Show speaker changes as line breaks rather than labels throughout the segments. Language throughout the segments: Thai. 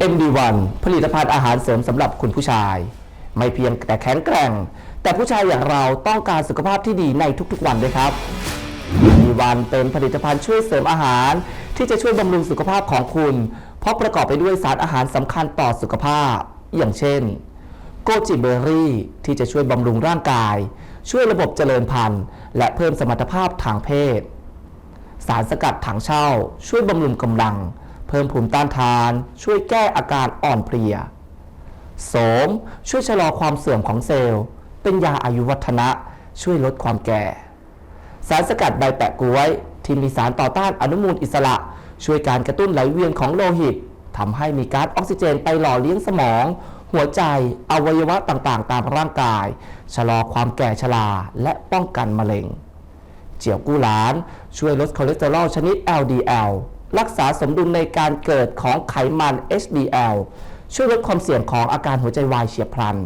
MD1 ผลิตภัณฑ์อาหารเสริมสำหรับคุณผู้ชาย ไม่เพียงแต่แข็งแกร่ง แต่ผู้ชายอย่างเราต้องการสุขภาพที่ดีในทุกๆวันด้วยครับ MD1 เป็นผลิตภัณฑ์ช่วยเสริมอาหาร ที่จะช่วยบำรุงสุขภาพของคุณ เพราะประกอบไปด้วยสารอาหารสำคัญต่อสุขภาพ อย่างเช่น โกจิเบอร์รี่ ที่จะช่วยบำรุงร่างกาย ช่วยระบบเจริญพันธุ์ และเพิ่มสมรรถภาพทางเพศ สารสกัดถังเช่า ช่วยบำรุงกำลัง เพิ่มภูมิต้านทาน ช่วยแก้อาการอ่อนเพลียโสมช่วยชะลอความเสื่อมของเซลล์ เป็นยาอายุวัฒนะ ช่วยลดความแก่ สารสกัดใบแปะกล้วย ที่มีสารต่อต้านอนุมูลอิสระ ช่วยการกระตุ้นไหลเวียนของโลหิตทำให้มีก๊าซออกซิเจนไปหล่อเลี้ยงสมอง หัวใจ อวัยวะต่างๆ ตามร่างกาย ชะลอความแก่ชราและป้องกันมะเร็ง เจียวกู้หลาน ช่วยลดคอเลสเตอรอลชนิด LDL รักษาสมดุลในการเกิดของไขมัน HDL ช่วยลดความเสี่ยงของอาการหัวใจวายเฉียบพลัน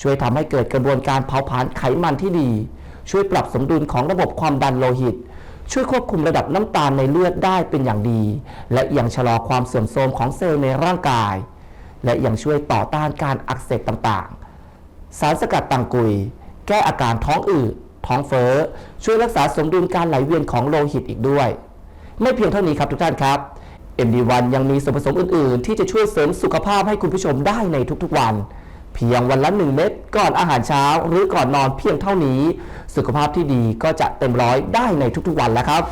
ช่วยทำให้เกิดกระบวนการเผาผลาญไขมันที่ดี ช่วยปรับสมดุลของระบบความดันโลหิต ช่วยควบคุมระดับน้ำตาลในเลือดได้เป็นอย่างดี และยังชะลอความเสื่อมโทรมของเซลล์ในร่างกาย และยังช่วยต่อต้านการอักเสบต่างๆ สารสกัดตังกุย แก้อาการท้องอืดท้องเฟ้อช่วยรักษาสมดุลการไหลเวียนของโลหิตอีกด้วย ไม่เพียงเท่านี้ครับทุกท่านครับ MD1 ยังมีส่วนผสมอื่น ๆ ที่จะช่วยเสริมสุขภาพให้คุณผู้ชมได้ในทุกๆวัน เพียงวันละ 1 เม็ดก่อนอาหารเช้า หรือก่อนนอนเพียงเท่านี้ สุขภาพที่ดีก็จะเต็มร้อยได้ในทุกๆวันแล้วครับ